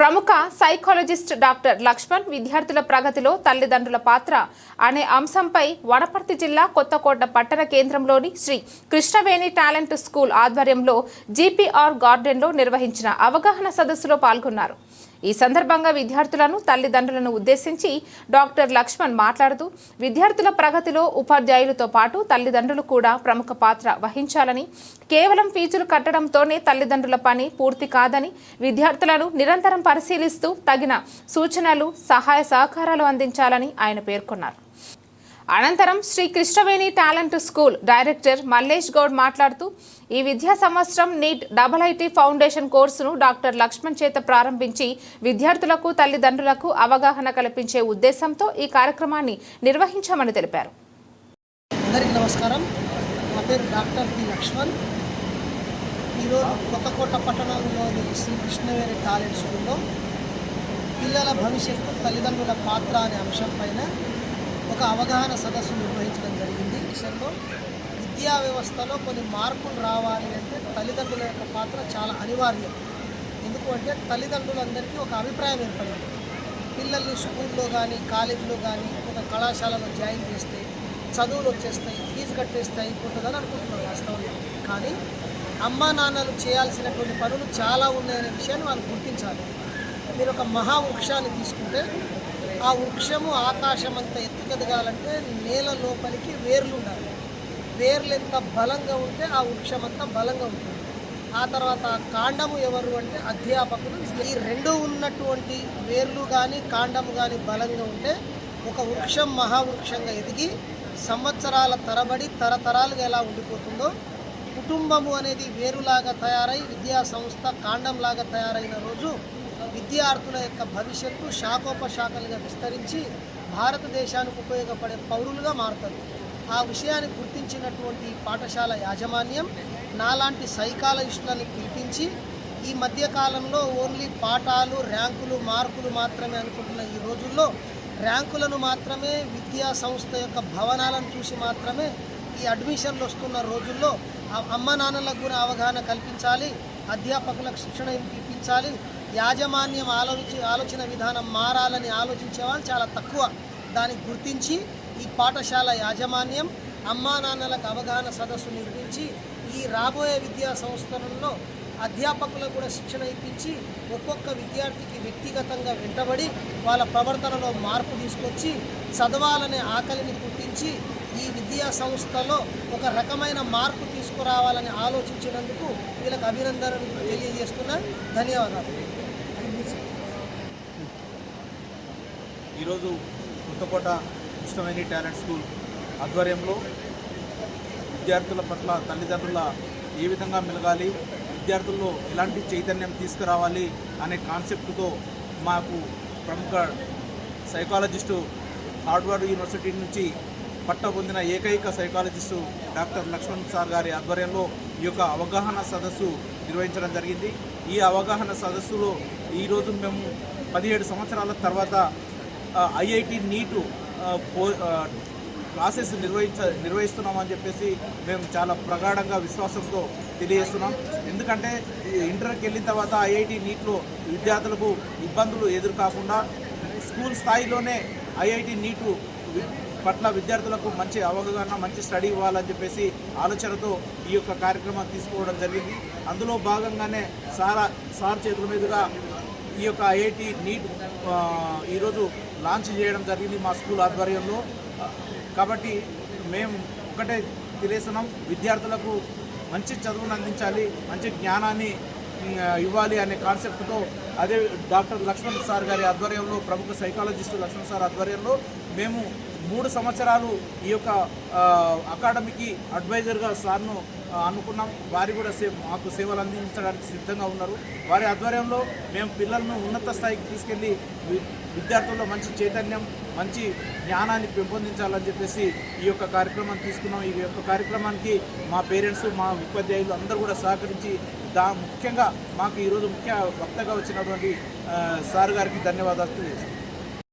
ప్రముఖ psychologist doctor Laxman విద్యార్థుల ప్రగతిలో తల్లిదండ్రుల పాత్ర అనే అంశంపై వనపర్తి జిల్లా కొత్తకోట పట్టణ కేంద్రంలోని శ్రీ కృష్ణవేణి టాలెంట్ స్కూల్ ఆధ్వర్యంలో జీపీఆర్ గార్డెన్లో నిర్వహించిన అవగాహన సదస్సులో పాల్గొన్నారు. ఈ సందర్భంగా విద్యార్థులను తల్లిదండ్రులను ఉద్దేశించి డాక్టర్ లక్ష్మణ్ మాట్లాడుతూ విద్యార్థుల ప్రగతిలో ఉపాధ్యాయులతో పాటు తల్లిదండ్రులు కూడా ప్రముఖ పాత్ర వహించాలని కేవలం ఫీజులు కట్టడంతోనే తల్లిదండ్రుల పని పూర్తి కాదని విద్యార్థులను నిరంతరం పరిశీలిస్తూ తగిన సూచనలు సహాయ సహకారాలు అందించాలని ఆయన పేర్కొన్నారు. అనంతరం Sri Krishnaveni talent school director Mallesh Goud మాట్లాడుతూ ఈ విద్యా సంవత్సరం నీట్ డబల్ ఐటీ ఫౌండేషన్ కోర్సును డాక్టర్ లక్ష్మణ్ చేత ప్రారంభించి విద్యార్థులకు తల్లిదండ్రులకు అవగాహన కల్పించే ఉద్దేశంతో ఈ కార్యక్రమాన్ని నిర్వహించామని తెలిపారు. అందరికీ నమస్కారం. నా పేరు డాక్టర్ పి లక్ష్మణ్. ఈరోజు కొత్తకోట పట్టణంలోని శ్రీ కృష్ణవేణి టాలెంట్ స్కూల్లో పిల్లల భవిష్యత్తు తల్లిదండ్రుల పాత్ర అనే అంశం పైన ఒక అవగాహన సదస్సు నిర్వహించడం జరిగింది. విషయంలో విద్యా వ్యవస్థలో కొన్ని మార్పులు రావాలి అంటే తల్లిదండ్రుల యొక్క పాత్ర చాలా అనివార్యం. ఎందుకు అంటే తల్లిదండ్రులందరికీ ఒక అభిప్రాయం ఏర్పడింది. పిల్లల్ని స్కూల్లో కానీ కాలేజీలో కానీ ఒక కళాశాలలో జాయిన్ చేస్తే చదువులు వచ్చేస్తాయి ఫీజు కట్టేస్తే అయిపోతుందని అనుకుంటున్నారు వాస్తవంలో కానీ అమ్మా నాన్నలు చేయాల్సినటువంటి పనులు చాలా ఉన్నాయనే విషయాన్ని వాళ్ళు గుర్తించాలి. మీరు ఒక మహావృక్షాన్ని తీసుకుంటే ఆ వృక్షము ఆకాశం అంత ఎత్తుకెదగాలంటే నేల లోపలికి వేర్లు ఉండాలి. వేర్లు ఎంత బలంగా ఉంటే ఆ వృక్షం అంతా బలంగా ఉంటుంది. ఆ తర్వాత కాండము ఎవరు అంటే అధ్యాపకులు. ఈ రెండు ఉన్నటువంటి వేర్లు కానీ కాండము కానీ బలంగా ఉంటే ఒక వృక్షం మహావృక్షంగా ఎదిగి సంవత్సరాల తరబడి తరతరాలుగా ఎలా ఉండిపోతుందో కుటుంబము అనేది వేరులాగా తయారై విద్యా సంస్థ కాండంలాగా తయారైన రోజు విద్యార్థుల యొక్క భవిష్యత్తు శాఖోపశాఖలుగా విస్తరించి భారతదేశానికి ఉపయోగపడే పౌరులుగా మారుతారు. ఆ విషయాన్ని గుర్తించినటువంటి పాఠశాల యాజమాన్యం నాలాంటి సైకాలజిస్టులను పిలిపించి ఈ మధ్యకాలంలో ఓన్లీ పాఠాలు ర్యాంకులు మార్కులు మాత్రమే అనుకుంటున్న ఈ రోజుల్లో ర్యాంకులను మాత్రమే విద్యా సంస్థ యొక్క భవనాలను చూసి మాత్రమే ఈ అడ్మిషన్లు వస్తున్న రోజుల్లో అమ్మ నాన్నలకు కూడా అవగాహన కల్పించాలి అధ్యాపకులకు శిక్షణ ఇప్పించాలి యాజమాన్యం ఆలోచి ఆలోచన విధానం మారాలని ఆలోచించే వాళ్ళు చాలా తక్కువ. దాన్ని గుర్తించి ఈ పాఠశాల యాజమాన్యం అమ్మా నాన్నలకు అవగాహన సదస్సు నిర్మించి ఈ రాబోయే విద్యా సంస్థలలో అధ్యాపకులకు కూడా శిక్షణ ఇప్పించి ఒక్కొక్క విద్యార్థికి వ్యక్తిగతంగా వెంటబడి వాళ్ళ ప్రవర్తనలో మార్పు తీసుకొచ్చి చదవాలనే ఆకలిని పుట్టించి ఈ విద్యా సంస్థలో ఒక రకమైన మార్పు తీసుకురావాలని ఆలోచించినందుకు వీళ్ళకి అభినందనలు తెలియజేస్తున్నా ధన్యవాదాలు. ఈరోజు కొత్తకోట ఇష్టమైన టాలెంట్ స్కూల్ ఆధ్వర్యంలో విద్యార్థుల పట్ల తల్లిదండ్రుల ఏ విధంగా మెలగాలి విద్యార్థుల్లో ఎలాంటి చైతన్యం తీసుకురావాలి అనే కాన్సెప్ట్తో మాకు ప్రముఖ సైకాలజిస్టు హార్డ్వర్డ్ యూనివర్సిటీ నుంచి పట్ట పొందిన ఏకైక సైకాలజిస్టు డాక్టర్ లక్ష్మణ్ సార్ గారి ఆధ్వర్యంలో ఈ యొక్క అవగాహన సదస్సు నిర్వహించడం జరిగింది. ఈ అవగాహన సదస్సులో ఈరోజు మేము పదిహేడు సంవత్సరాల తర్వాత ఐఐటి నీటు క్లాసెస్ నిర్వహించ నిర్వహిస్తున్నామని చెప్పేసి మేము చాలా ప్రగాఢంగా విశ్వాసంతో తెలియజేస్తున్నాం. ఎందుకంటే ఇంటర్కి వెళ్ళిన తర్వాత ఐఐటి నీట్లో విద్యార్థులకు ఇబ్బందులు ఎదురు కాకుండా స్కూల్ స్థాయిలోనే ఐఐటి నీటు పట్ల విద్యార్థులకు మంచి అవగాహన మంచి స్టడీ ఇవ్వాలని చెప్పేసి ఆలోచనతో ఈ యొక్క కార్యక్రమం తీసుకోవడం జరిగింది. అందులో భాగంగానే సారా సార్ చేతుల మీదుగా ఈ యొక్క ఐఐటి నీట్ ఈరోజు లాంచ్ చేయడం జరిగింది మా స్కూల్ ఆధ్వర్యంలో. కాబట్టి మేము ఒకటే తెలియస్తున్నాం విద్యార్థులకు మంచి చదువును అందించాలి మంచి జ్ఞానాన్ని ఇవ్వాలి అనే కాన్సెప్ట్తో అదే డాక్టర్ లక్ష్మణ్ సార్ గారి ఆధ్వర్యంలో ప్రముఖ సైకాలజిస్టు లక్ష్మణ్ సార్ ఆధ్వర్యంలో మేము మూడు సంవత్సరాలు ఈ యొక్క అకాడమీకి అడ్వైజర్గా సార్ను అనుకున్నాం. వారి కూడా సే మాకు సేవలు అందించడానికి సిద్ధంగా ఉన్నారు. వారి ఆధ్వర్యంలో మేము పిల్లలను ఉన్నత స్థాయికి తీసుకెళ్ళి వి- విద్యార్థుల్లో మంచి చైతన్యం మంచి జ్ఞానాన్ని పెంపొందించాలని చెప్పేసి ఈ యొక్క కార్యక్రమాన్ని తీసుకున్నాం. ఈ యొక్క కార్యక్రమానికి మా పేరెంట్స్ మా ఉపాధ్యాయులు అందరూ కూడా సహకరించి దా ముఖ్యంగా మాకు ఈరోజు ముఖ్య వక్తగా వచ్చినటువంటి సార్ గారికి ధన్యవాదాలు తెలియజేస్తాం